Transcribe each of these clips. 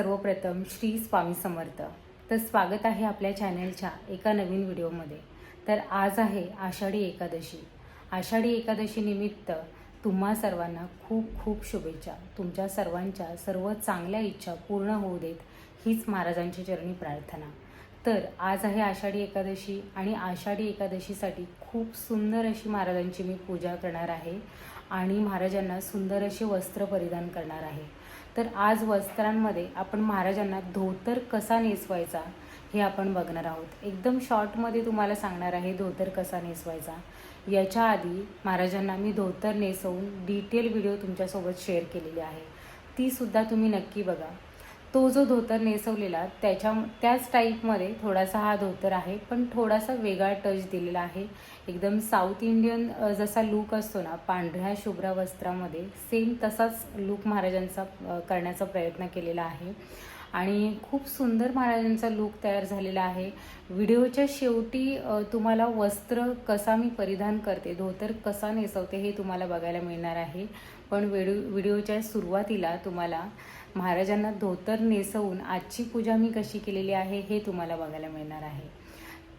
सर्वप्रथम श्री स्वामी समर्थ. तर स्वागत आहे आपल्या चॅनलच्या एका नवीन व्हिडिओमध्ये तर आज आहे आषाढी एकादशी. आषाढी एकादशी निमित्त तुम्हा सर्वांना खूप खूप शुभेच्छा. तुमच्या सर्वांच्या सर्व चांगल्या इच्छा पूर्ण होऊ देत हीच महाराजांची चरणी प्रार्थना. तर आज आहे आषाढी एकादशी आणि आषाढी एकादशीसाठी खूप सुंदर अशी महाराजांची मी पूजा करणार आहे. आणि महाराजांना सुंदर असे वस्त्र परिधान करणार आहे. तर आज वस्त्रांमध्ये आपण महाराजांना धोतर कसा नेसवायचा हे आपण बघणार आहोत. एकदम शॉर्टमध्ये तुम्हाला सांगणार आहे धोतर कसा नेसवायचा. याच्या आधी महाराजांना मी धोतर नेसवून डिटेल व्हिडिओ तुमच्यासोबत शेअर केलेली आहे. तीसुद्धा तुम्ही नक्की बघा. तो जो धोतर नेसवलेला त्याच्या त्याच टाईपमध्ये थोडासा हा धोतर आहे पण थोडासा वेगळा टच दिलेला आहे. एकदम साऊथ इंडियन जसा लूक असतो ना पांढऱ्या शुभ्र वस्त्रामध्ये सेम तसाच लूक महाराजांचा करण्याचा प्रयत्न केलेला आहे. आणि खूप सुंदर महाराजांचा लूक तयार झालेला आहे. व्हिडिओच्या शेवटी तुम्हाला वस्त्र कसा मी परिधान करते धोतर कसा नेसवते हे तुम्हाला बघायला मिळणार आहे. पण व्हिडिओ व्हिडिओच्या सुरुवातीला तुम्हाला महाराजांना धोतर नेसवून आजची पूजा मी कशी केलेली आहे हे तुम्हाला बघायला मिळणार आहे.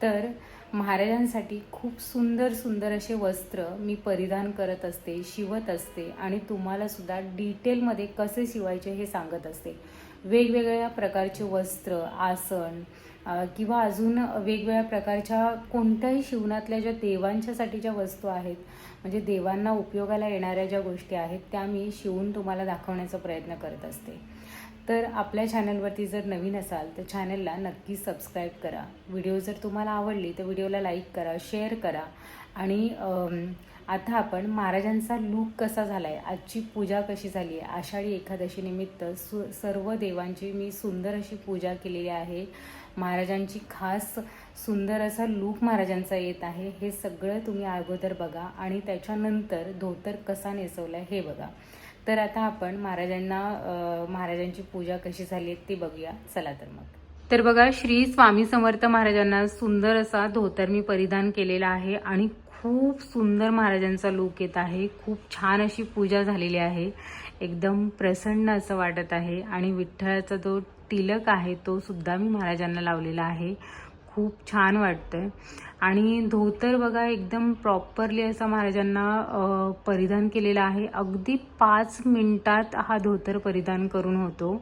तर महाराजांसाठी खूप सुंदर सुंदर असे वस्त्र मी परिधान करत असते शिवत असते आणि तुम्हालासुद्धा डिटेलमध्ये कसे शिवायचे हे सांगत असते. वेगवेगळ्या प्रकारचे वस्त्र आसन किंवा अजून वेगवेगळ्या प्रकारच्या कोणत्याही शिवणातल्या ज्या देवांच्यासाठी ज्या वस्तू आहेत म्हणजे देवांना उपयोगाला येणाऱ्या ज्या गोष्टी आहेत त्या मी शिवून तुम्हाला दाखवण्याचा प्रयत्न करत असते. तर आपल्या चॅनलवरती जर नवीन असाल तर चॅनलला नक्की सबस्क्राईब करा. व्हिडिओ जर तुम्हाला आवडली तर व्हिडिओला लाईक करा शेअर करा. आणि आता आपण महाराजांचा लूक कसा झाला आहे आजची पूजा कशी झाली आहे? आषाढी एकादशीनिमित्त सु सर्व देवांची मी सुंदर अशी पूजा केलेली आहे. महाराजांची खास सुंदर असा लूक महाराजांचा येत आहे. हे सगळं तुम्ही अगोदर बघा आणि त्याच्यानंतर धोतर कसा नेसवला आहे हे बघा. तर आता आपण महाराजांना महाराजांची पूजा कशी झाली आहे ती बघूया. चला तर मग. तर बघा श्री स्वामी समर्थ महाराजांना सुंदर असा धोतर मी परिधान केलेला आहे आणि खूप सुंदर महाराजांचा लूक येत आहे. खूप छान अशी पूजा झालेली आहे. एकदम प्रसन्न असं वाटत आहे. आणि विठ्ठलाचा जो तिलक आहे तो सुद्धा मी महाराजांना लावलेला आहे. खूप छान वाटतंय. आणि धोतर बघा एकदम प्रॉपरली असा महाराजांना परिधान केलेला आहे. अगदी पाच मिनटात हा धोतर परिधान करून होतो.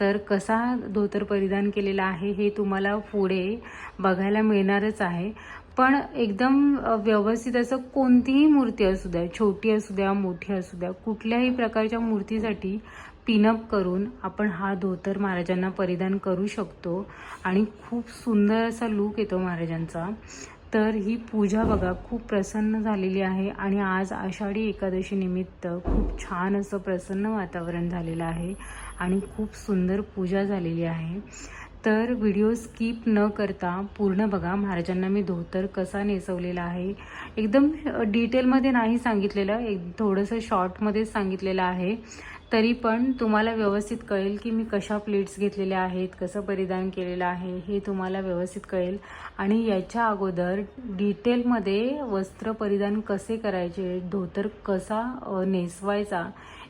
तर कसा धोतर परिधान केलेला आहे हे तुम्हाला पुढे बघायला मिळणारच आहे. पण एकदम व्यवस्थित असं कोणतीही मूर्ती असू द्या छोटी असू द्या मोठी असू द्या कुठल्याही प्रकारच्या मूर्तीसाठी पिनअप करून आपण हा धोतर महाराजांना परिधान करू शकतो. आणि खूप सुंदर असा लूक येतो महाराजांचा. तर ही पूजा बघा खूप प्रसन्न झालेली आहे. आणि आज आषाढी एकादशी निमित्त खूप छान असं प्रसन्न वातावरण झालेलं आहे. आणि खूप सुंदर पूजा झालेली आहे. तर व्हिडिओ स्किप न करता पूर्ण बघा. महाराजांना मी धोतर कसा नेसवलेला आहे. एकदम डिटेलमध्ये नाही सांगितलेलं. एक थोडंसं शॉर्टमध्येच सांगितलेलं आहे. तरी पण तुम्हाला व्यवस्थित कळेल की मी कशा प्लेट्स घेतलेल्या आहेत कसं परिधान केलेलं आहे हे तुम्हाला व्यवस्थित कळेल. आणि याच्या अगोदर डिटेलमध्ये वस्त्र परिधान कसे करायचे धोतर कसा नेसवायचा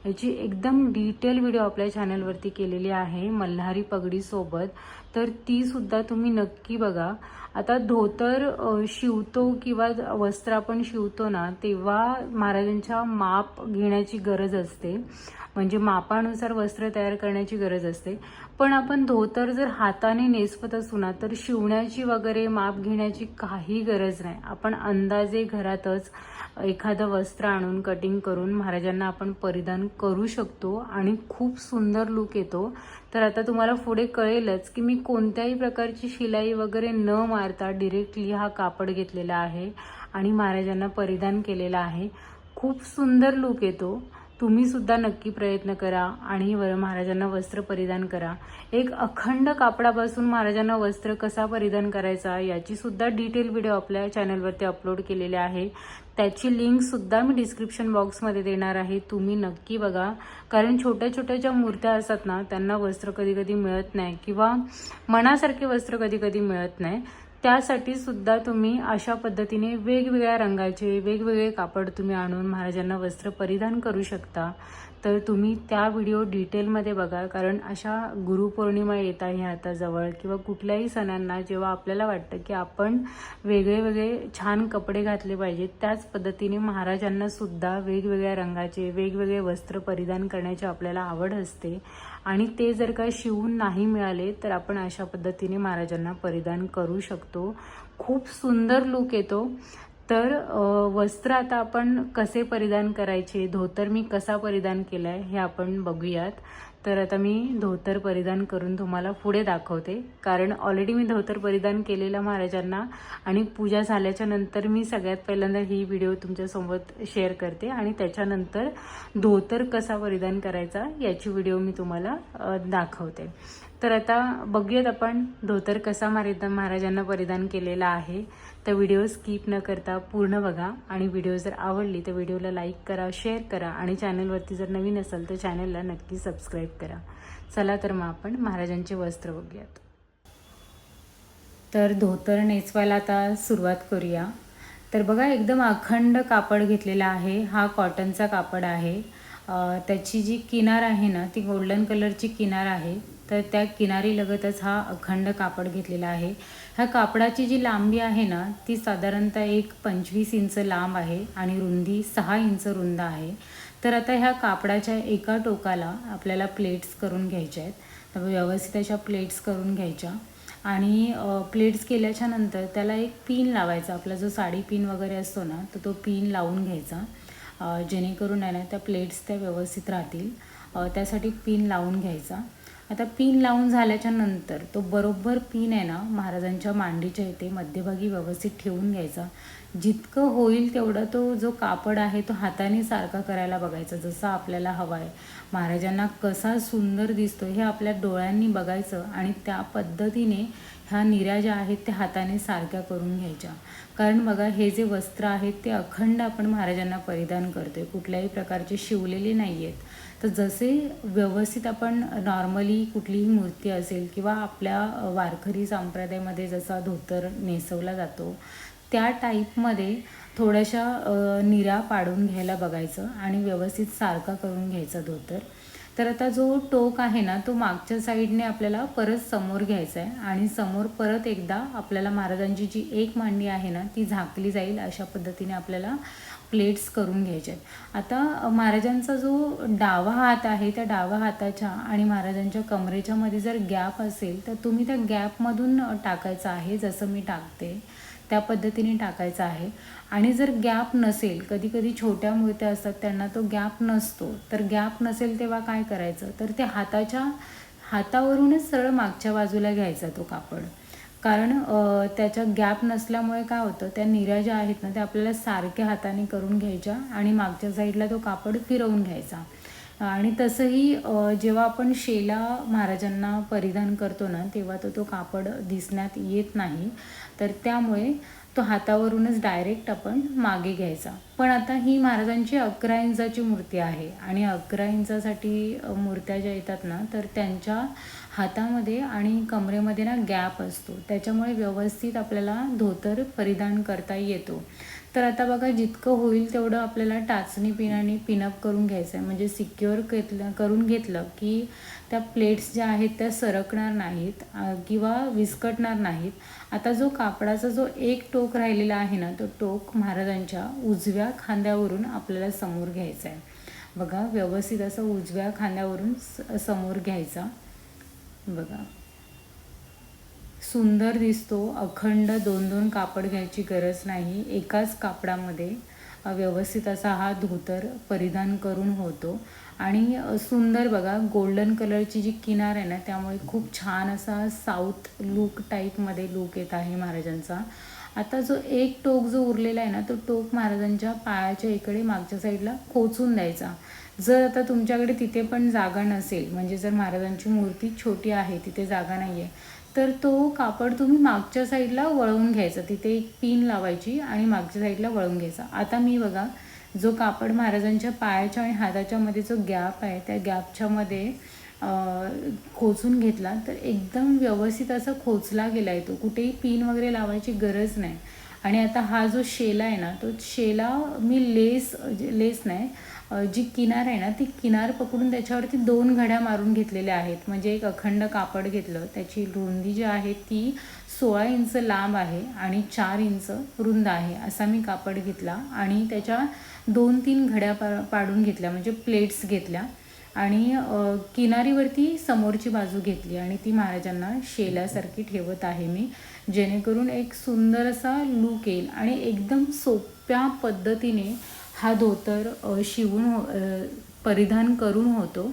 याची एकदम डिटेल व्हिडिओ आपल्या चॅनलवरती केलेली आहे मल्हारी पगडीसोबत तर ती सुद्धा तुम्ही नक्की बघा. आता धोतर शिवतो किंवा वस्त्र आपण शिवतो ना तेव्हा महाराजांच्या माप घेण्याची गरज असते. म्हणजे मापानुसार वस्त्र तयार करण्याची गरज असते. पण आपण धोतर जर हाताने नेसवत असू ना तर शिवण्याची वगैरे माप घेण्याची काही गरज नाही. आपण अंदाजे घरातच एखादं वस्त्र आणून कटिंग करून महाराजांना आपण परिधान करू शकतो आणि खूप सुंदर लुक येतो. तर आता तुम्हाला पुढे कळेलच की मी कोणत्याही प्रकारची शिलाई वगैरे न मारता डिरेक्टली हा कापड घेतलेला आहे आणि महाराजांना परिधान केलेला आहे. खूप सुंदर लुक येतो. तुम्ही सुद्धा नक्की प्रयत्न करा आणि वर महाराजांना वस्त्र परिधान करा. एक अखंड कापडापासून महाराजांना वस्त्र कसा परिधान करायचा याची सुद्धा डिटेल व्हिडिओ आपल्या चॅनलवरती अपलोड केलेले आहे. त्याची लिंक सुद्धा मी डिस्क्रिप्शन बॉक्समध्ये देणार आहे. तुम्ही नक्की बघा. कारण छोट्या छोट्या ज्या मूर्त्या असतात ना त्यांना वस्त्र कधी कधी मिळत नाही किंवा मनासारखे वस्त्र कधी कधी मिळत नाही. त्यासाठी सुद्धा तुम्ही अशा पद्धतीने वेगवेगळ्या रंगाचे वेगवेगळे कापड तुम्ही आणून महाराजांना वस्त्र परिधान करू शकता. तर तुम्ही त्या व्हिडिओ डिटेलमध्ये बघा कारण अशा गुरुपौर्णिमा येत आहे आता जवळ किंवा कुठल्याही सणांना जेव्हा आपल्याला वाटतं की आपण वेगळे वेगळे छान कपडे घातले पाहिजेत त्याच पद्धतीने महाराजांना सुद्धा वेगवेगळ्या रंगाचे वेगवेगळे वस्त्र परिधान करण्याची आपल्याला आवड असते. आणि ते जर का शिवून नाही मिळाले तर आपण अशा पद्धतीने महाराजांना परिधान करू शकतो. खूप सुंदर लुक येतो. तर वस्त्र आता आपण कसे परिधान करायचे धोतर मी कसा परिधान केला आहे हे आपण बघूयात. तर आता मी धोतर परिधान करून तुम्हाला पुढे दाखवते. कारण ऑलरेडी मी धोतर परिधान केलेलं महाराजांना आणि पूजा झाल्याच्यानंतर मी सगळ्यात पहिल्यांदा ही व्हिडिओ तुमच्यासोबत शेअर करते आणि त्याच्यानंतर धोतर कसा परिधान करायचा याची व्हिडिओ मी तुम्हाला दाखवते. तर आता बघूयात आपण धोतर कसा मारिदा महाराजांना परिधान केलेला आहे. तर व्हिडिओ स्किप न करता पूर्ण बघा. आणि व्हिडिओ जर आवडली तर व्हिडिओला लाईक करा शेअर करा. आणि चॅनलवरती जर नवीन असेल तर चॅनलला नक्की सबस्क्राईब करा. चला तर मग आपण महाराजांचे वस्त्र बघूयात. तर धोतर नेसवायला आता सुरुवात करूया. तर बघा एकदम अखंड कापड घेतलेला आहे. हा कॉटनचा कापड आहे. त्याची जी किनार आहे ना ती गोल्डन कलरची किनार आहे. तर त्या किनारी लगतच हा अखंड कापड घेतलेला आहे. ह्या कापडाची जी लांबी आहे ना ती साधारणतः एक पंचवीस इंच लांब आहे आणि रुंदी सहा इंच रुंद आहे. तर आता ह्या कापडाच्या एका टोकाला आपल्याला प्लेट्स करून घ्यायच्या आहेत. तर व्यवस्थित अशा प्लेट्स करून घ्यायच्या. आणि प्लेट्स केल्याच्यानंतर त्याला एक पिन लावायचा. आपला जो साडी पिन वगैरे असतो ना तर तो पिन लावून घ्यायचा. जेणेकरून आहे ना त्या प्लेट्स त्या व्यवस्थित राहतील. त्यासाठी पिन लावून घ्यायचा. आता पिन लावून झाल्याच्यानंतर तो बरोबर पिन आहे ना महाराजांच्या मांडीच्या इथे मध्यभागी व्यवस्थित ठेवून घ्यायचा. जितकं होईल तेवढं तो जो कापड आहे तो हाताने सारखा करायला बघायचा जसा आपल्याला हवा आहे महाराजांना कसा सुंदर दिसतो हे आपल्या डोळ्यांनी बघायचं आणि त्या पद्धतीने ह्या निऱ्या ज्या आहेत त्या हाताने सारख्या करून घ्यायच्या. कारण बघा हे जे वस्त्र आहेत ते अखंड आपण महाराजांना परिधान करतोय. कुठल्याही प्रकारचे शिवलेले नाही आहेत तर जसे व्यवस्थित आपण नॉर्मली कुठलीही मूर्ती असेल किंवा आपल्या वारकरी संप्रदायामध्ये जसा धोतर नेसवला जातो त्या टाईपमध्ये थोड्याशा निरा पाडून घ्यायला बघायचं आणि व्यवस्थित सारखा करून घ्यायचा धोतर. तर आता जो टोक आहे ना तो मागच्या साईडने आपल्याला परत समोर घ्यायचा आहे आणि समोर परत एकदा आपल्याला महाराजांची जी एक मांडी आहे ना ती झाकली जाईल अशा पद्धतीने आपल्याला प्लेट्स करून घ्यायचे आहेत. आता महाराजांचा जो डावा हात आहे त्या डाव्या हाताच्या आणि महाराजांच्या कमरेच्या मध्ये जर गॅप असेल तर तुम्ही त्या गॅपमधून टाकायचं आहे जसं मी टाकते त्या पद्धतीने टाकायचा आहे. आणि जर गॅप नसेल कधी कधी छोट्या मूर्त्या असतात त्यांना तो गॅप नसतो. तर गॅप नसेल तेव्हा काय करायचं? तर ते हाताच्या हातावरूनच सरळ मागच्या बाजूला घ्यायचा तो कापड. कारण त्याच्या गॅप नसल्यामुळे काय होतं त्या निऱ्या ज्या आहेत ना त्या आपल्याला सारख्या हाताने करून घ्यायच्या आणि मागच्या साईडला तो कापड फिरवून घ्यायचा. आणि तसंही जेव्हा आपण शेला महाराजांना परिधान करतो ना तेव्हा तो तो कापड दिसण्यात येत नाही. तर त्यामुळे तो हातावरूनच डायरेक्ट आपण मागे घ्यायचा. पण आता ही महाराजांची अकरा इंचाची मूर्ती आहे आणि अकरा इंचासाठी मूर्त्या ज्या येतात ना तर त्यांच्या हातामध्ये आणि कमरेमध्ये ना गॅप असतो. त्याच्यामुळे व्यवस्थित आपल्याला धोतर परिधान करता येतो. तर आता बघा जितकं होईल तेवढं आपल्याला टाचणी पिनाने पिनअप करून घ्यायचं आहे म्हणजे सिक्युअर घेतलं करून घेतलं की त्या प्लेट्स ज्या आहेत त्या सरकणार नाहीत किंवा विस्कटणार नाहीत. आता जो कापडाचा जो एक टोक राहिलेला आहे ना तो टोक महाराजांच्या उजव्या खांद्यावरून आपल्याला समोर घ्यायचा आहे. बघा व्यवस्थित असं उजव्या खांद्यावरून समोर घ्यायचा. बघा. सुंदर दिसतो अखंड दोन दोन कापड घ्यायची गरज नाही. एकाच कापडामध्ये व्यवस्थित असा हा धोतर परिधान करून होतो. आणि सुंदर बघा गोल्डन कलरची जी किनार आहे ना त्यामुळे खूप छान असा साऊथ लुक टाईपमध्ये लुक येत आहे महाराजांचा. आता जो एक टोक जो उरलेला आहे ना तो टोक महाराजांच्या पायाच्या इकडे मागच्या साईडला खोचून द्यायचा. जर आता तुमच्याकडे तिथे पण जागा नसेल म्हणजे जर महाराजांची मूर्ती छोटी आहे तिथे जागा नाही आहे तर तो कापड तुम्ही मागच्या साईडला वळवून घ्यायचा. तिथे एक पिन लावायची आणि मागच्या साईडला वळवून घ्यायचा. आता मी बघा जो कापड महाराजांच्या पायाच्या आणि हाताच्या मध्ये जो गॅप आहे त्या गॅपच्या मध्ये खोचून घेतला तर एकदम व्यवस्थित असा खोचला गेला आहे तो. कुठेही पिन वगैरे लावायची गरज नाही. आणि आता हा जो शेला आहे ना तो शेला मी लेस लेस नाही. जी किनार आहे ना ती किनार पकडून त्याच्यावरती दोन घड्या मारून घेतलेल्या आहेत. म्हणजे एक अखंड कापड घेतलं त्याची रुंदी जी आहे ती सोळा इंच लांब आहे आणि चार इंच रुंद आहे असा मी कापड घेतला. आणि त्याच्या दोन तीन घड्या पा पाडून घेतल्या म्हणजे प्लेट्स घेतल्या. आणि किनारीवरती समोरची बाजू घेतली आणि ती महाराजांना शेल्यासारखी ठेवत आहे मी. जेणेकरून एक सुंदर असा लूक येईल आणि एकदम सोप्या पद्धतीने हा धोतर शिवून हो- परिधान करून होतो.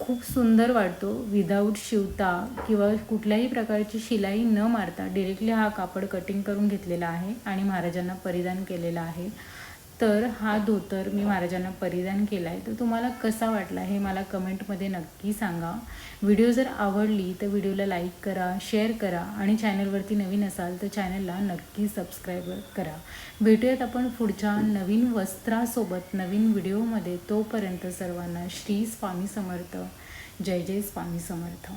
खूप सुंदर वाटतो. विदाऊट शिवता किंवा कुठल्याही प्रकारची शिलाई न मारता डिरेक्टली हा कापड कटिंग करून घेतलेला आहे आणि महाराजांना परिधान केलेला आहे. तर हा धोतर मी महाराजांना परिधान केला आहे तर तुम्हाला कसा वाटला हे मला कमेंटमध्ये नक्की सांगा. व्हिडिओ जर आवडली तर व्हिडिओला लाईक करा शेअर करा आणि चॅनलवरती नवीन असाल तर चॅनलला नक्की सबस्क्राईब करा. भेटूयात आपण पुढच्या नवीन वस्त्रासोबत नवीन व्हिडिओमध्ये. तोपर्यंत सर्वांना श्री स्वामी समर्थ. जय जय स्वामी समर्थ.